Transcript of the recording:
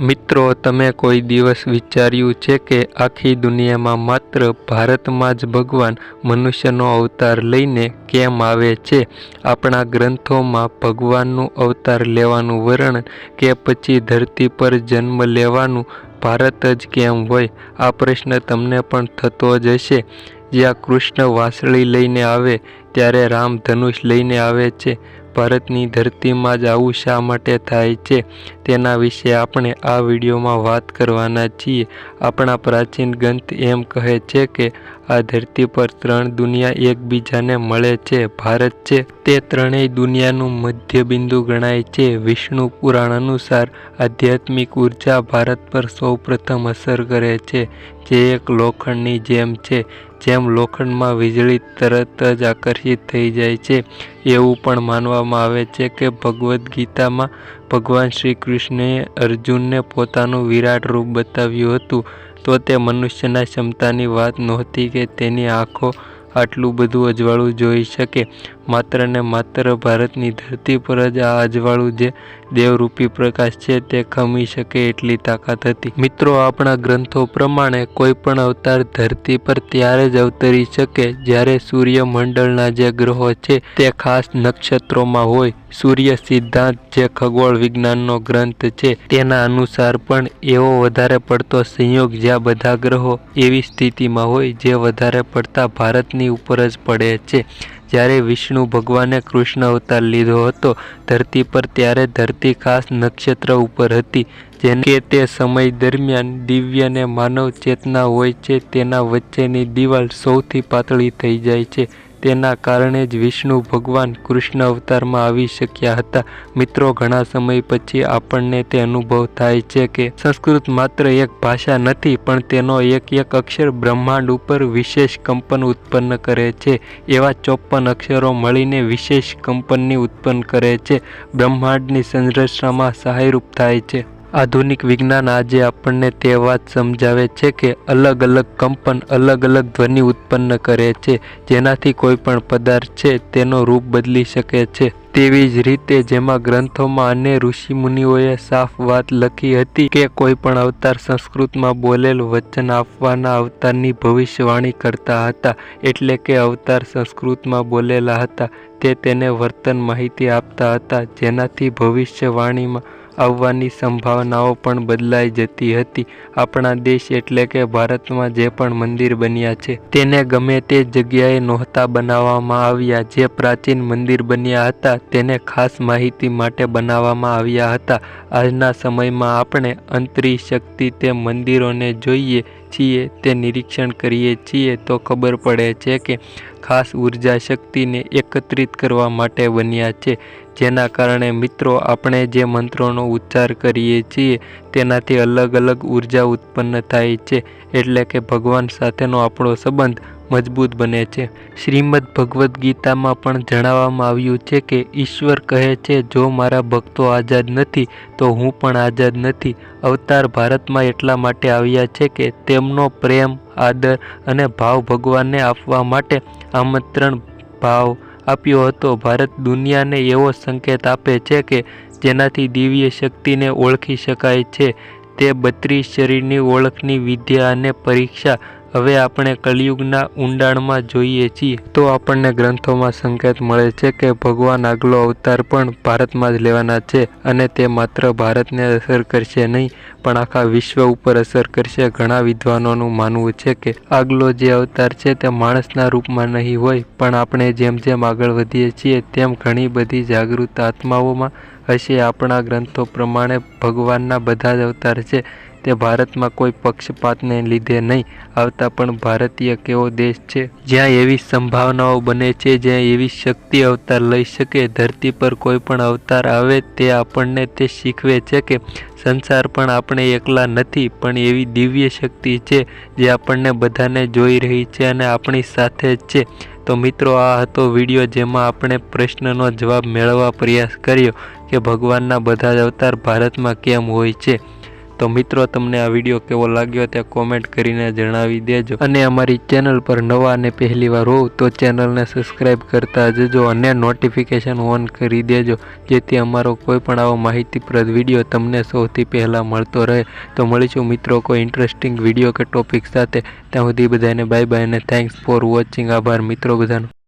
મિત્રો, તમે કોઈ દિવસ વિચાર્યું છે કે આખી દુનિયામાં માત્ર ભારતમાં જ ભગવાન મનુષ્યનો અવતાર લઈને કેમ આવે છે? આપણા ગ્રંથોમાં ભગવાનનું અવતાર લેવાનું વર્ણન કે પછી ધરતી પર જન્મ લેવાનું ભારત જ કેમ હોય? આ પ્રશ્ન તમને પણ થતો જ હશે. જ્યાં કૃષ્ણ વાંસળી લઈને આવે, ત્યારે રામ ધનુષ લઈને આવે છે. ભારતની ધરતીમાં જ આવું શા માટે થાય છે? તેના વિશે આપણે આ વિડીયોમાં વાત કરવાના છીએ. આપણા પ્રાચીન ગ્રંથ એમ કહે છે કે, આ ધરતી પર ત્રણ દુનિયા એકબીજાને મળે છે, ભારત છે. તે ત્રણેય દુનિયાનું મધ્યબિંદુ ગણાય છે. વિષ્ણુ પુરાણ અનુસાર, આધ્યાત્મિક ઊર્જા ભારત પર સૌપ્રથમ અસર કરે છે. જે એક લોખંડની જેમ છે, જેમ લોખંડમાં વીજળી તરત જ આકર્ષિત થઈ જાય છે. એવું પણ માનવામાં આવે છે કે ભગવદ્ ગીતામાં ભગવાન શ્રી કૃષ્ણએ અર્જુનને પોતાનું વિરાટ રૂપ બતાવ્યું હતું, તો તે મનુષ્યના ક્ષમતાની વાત નહોતી કે તેની આંખો આટલું બધું અજવાળું જોઈ શકે. માત્ર ને માત્ર ભારતની ધરતી પર જ આ અજવાળું જે દેવરૂપી પ્રકાશ છે તે ખમી શકે એટલી તાકાત હતી. મિત્રો, આપણા ગ્રંથો પ્રમાણે કોઈ પણ અવતાર ધરતી પર ત્યારે જ અવતરી શકે જ્યારે સૂર્યમંડળના જે ગ્રહો છે તે ખાસ નક્ષત્રોમાં હોય. સૂર્ય સિદ્ધાંત જે ખગોળ વિજ્ઞાનનો ગ્રંથ છે તેના અનુસાર પણ એવો વધારે પડતો સંયોગ જ્યાં બધા ગ્રહો એવી સ્થિતિમાં હોય જે વધારે પડતા ભારતની ઉપર જ પડે છે. જ્યારે વિષ્ણુ ભગવાને કૃષ્ણ અવતાર લીધો હતો, ધરતી પર ત્યારે ધરતી ખાસ નક્ષત્ર ઉપર હતી જેમ કે તે સમય દરમિયાન દિવ્ય ને માનવ ચેતના હોય છે, તેના વચ્ચેની દિવાલ સૌથી પાતળી થઈ જાય છે. તેના કારણે જ વિષ્ણુ ભગવાન કૃષ્ણ અવતારમાં આવી શક્યા હતા. મિત્રો, ઘણા સમય પછી આપણને તે અનુભવ થાય છે કે સંસ્કૃત માત્ર એક ભાષા નથી, પણ તેનો એક એક અક્ષર બ્રહ્માંડ ઉપર વિશેષ કંપન ઉત્પન્ન કરે છે. એવા ચોપન અક્ષરો મળીને વિશેષ કંપનની ઉત્પન્ન કરે છે. બ્રહ્માંડની સંરચનામાં સહાયરૂપ થાય છે. આધુનિક વિજ્ઞાન આજે આપણને તે વાત સમજાવે છે કે અલગ અલગ કંપન અલગ અલગ ધ્વનિ ઉત્પન્ન કરે છે. જેનાથી કોઈ પણ પદાર્થ છે તેનો રૂપ બદલી શકે છે. તેવી જ રીતે જેમાં ગ્રંથોમાં અને ઋષિમુનિઓએ સાફ વાત લખી હતી કે કોઈ પણ અવતાર સંસ્કૃતમાં બોલેલ વચન આપવાના અવતારની ભવિષ્યવાણી કરતા હતા, એટલે કે અવતાર સંસ્કૃતમાં બોલેલા હતા, તે તેને વર્તન માહિતી આપતા હતા, જેનાથી ભવિષ્યવાણીમાં આવવાની સંભાવનાઓ પણ બદલાઈ જતી હતી. આપણા દેશ એટલે કે ભારતમાં જે પણ મંદિર બન્યા છે, તેને ગમે તે જગ્યાએ નહોતા બનાવવામાં આવ્યા. જે પ્રાચીન મંદિર બન્યા હતા, તેને ખાસ માહિતી માટે બનાવવામાં આવ્યા હતા. આજના સમયમાં આપણે અંતરી શક્તિ તે મંદિરોને જોઈએ છીએ, તે નિરીક્ષણ કરીએ છીએ, તો ખબર પડે છે કે ખાસ ઊર્જા શક્તિને એકત્રિત કરવા માટે બન્યા છે. જેના કારણે મિત્રો, આપણે જે મંત્રોનો ઉચ્ચાર કરીએ છીએ, તેનાથી અલગ અલગ ઊર્જા ઉત્પન્ન થાય છે. એટલે કે ભગવાન સાથેનો આપણો સંબંધ મજબૂત બને છે. શ્રીમદ ભગવદ્ ગીતામાં પણ જણાવવામાં આવ્યું છે કે, ઈશ્વર કહે છે, જો મારા ભક્તો આઝાદ નથી, તો હું પણ આઝાદ નથી. અવતાર ભારતમાં એટલા માટે આવ્યા છે કે, તેમનો પ્રેમ, આદર અને ભાવ ભગવાનને આપવા માટે આમંત્રણ ભાવ આપ્યો હતો. ભારત દુનિયાને એવો સંકેત આપે છે કે, જેનાથી દિવ્ય શક્તિને ઓળખી શકાય છે. તે બત્રીસ શરીરની ઓળખની વિદ્યા અને પરીક્ષા હવે આપણે કલિયુગના ઊંડાણમાં જોઈએ છીએ, તો આપણને ગ્રંથોમાં સંકેત મળે છે કે ભગવાન આગલો અવતાર પણ ભારતમાં જ લેવાના છે અને તે માત્ર ભારતને અસર કરશે નહીં, પણ આખા વિશ્વ ઉપર અસર કરશે. ઘણા વિદ્વાનોનું માનવું છે કે આગલો જે અવતાર છે તે માણસના રૂપમાં નહીં હોય, પણ આપણે જેમ જેમ આગળ વધીએ છીએ, તેમ ઘણી બધી જાગૃત આત્માઓમાં હશે. આપણા ગ્રંથો પ્રમાણે ભગવાનના બધા જ અવતાર છે તે ભારતમાં કોઈ પક્ષપાતને લીધે નહીં આવતા, પણ ભારતીય કેવો દેશ છે? જ્યાં એવી સંભાવનાઓ બને છે, જ્યાં એવી શક્તિ અવતાર લઈ શકે, ધરતી પર કોઈ પણ અવતાર આવે, તે આપણને તે શીખવે છે કે સંસાર પણ આપણે એકલા નથી, પણ એવી દિવ્ય શક્તિ છે જે આપણને બધાને જોઈ રહી છે અને આપણી સાથે જ છે. તો મિત્રો, આ હતો વીડિયો જેમાં આપણે પ્રશ્નનો જવાબ મેળવવા પ્રયાસ કર્યો કે ભગવાનના બધા જ અવતાર ભારતમાં કેમ હોય છે? તો મિત્રો, તમને આ વીડિયો કેવો લાગ્યો તે કોમેન્ટ કરીને જણાવી દેજો. અને અમારી ચેનલ પર નવા અને પહેલી વાર હોવ તો ચેનલને સબસ્ક્રાઈબ કરતા જજો અને નોટિફિકેશન ઓન કરી દેજો, જેથી અમારો કોઈ પણ આવો માહિતીપ્રદ વીડિયો તમને સૌથી પહેલાં મળતો રહે. તો મળીશું મિત્રો, કોઈ ઇન્ટરેસ્ટિંગ વીડિયો કે ટોપિક સાથે. ત્યાં સુધી બધાને બાય બાય અને થેન્ક્સ ફોર વોચિંગ આભાર મિત્રો બધાનો.